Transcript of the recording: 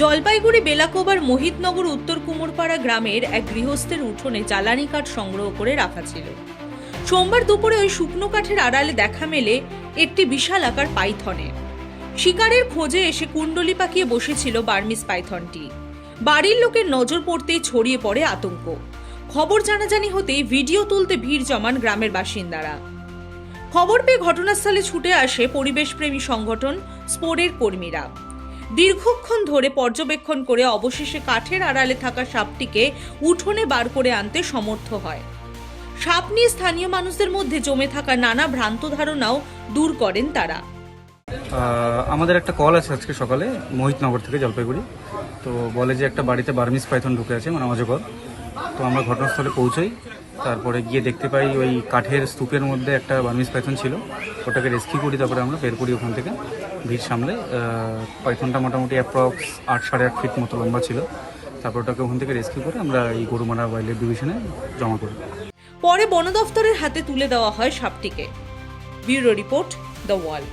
জলপাইগুড়ি, বেলাকোবার, মোহিতনগর, উত্তর কুমোরপাড়া গ্রামের এক গৃহস্থের উঠোনে জ্বালানি কাঠ সংগ্রহ করে রাখা ছিল। সোমবার দুপুরে ওই শুকনো কাঠের আড়ালে দেখা মেলে একটি বিশাল আকার পাইথনের শিকারের খোঁজে এসে কুণ্ডলি পাকিয়ে বসেছিল বার্মিস পাইথনটি। বাড়ির লোকের নজর পড়তেই ছড়িয়ে পড়ে আতঙ্ক। খবর জানাজানি হতেই ভিডিও তুলতে ভিড় জমান গ্রামের বাসিন্দারা। খবর পেয়ে ঘটনাস্থলে ছুটে আসে পরিবেশপ্রেমী সংগঠন, স্পোরের কর্মীরা। দীর্ঘক্ষণ ধরে পর্যবেক্ষণ করে অবশেষে কাঠের আড়ালে থাকা সাপটিকে উঠোনে বার করে আনতে সমর্থ হয়। সাপ নিয়ে স্থানীয় মানুষদের মধ্যে জমে থাকা নানা ভ্রান্ত ধারণাও দূর করেন তারা। আমাদের একটা কল আছে আজকে সকালে, মোহিতনগর থেকে জলপাইগুড়ি। তো বলে যে একটা বাড়িতে বার্মিস পাইথন ঢুকে আছে মানে অজগর। তো আমরা ঘটনাস্থলে পৌঁছাই। তারপরে গিয়ে দেখতে পাই ওই কাঠের স্তূপের মধ্যে একটা বার্মিস পাইথন ছিল। ওটাকে রেস্কিউ করি, তারপরে আমরা বের করি ওখান থেকে। ভিড় সামলে পাইথনটা মোটামুটি অ্যাপ্রক্স আট সাড়ে আট ফিট মতো লম্বা ছিল। তারপর ওটাকে ওখান থেকে রেস্কিউ করে আমরা এই গরুমারা ওয়াইল্ড ডিভিশনে জমা করি। পরে বন দফতরের হাতে তুলে দেওয়া হয় সাপটিকে। Bureau report the wall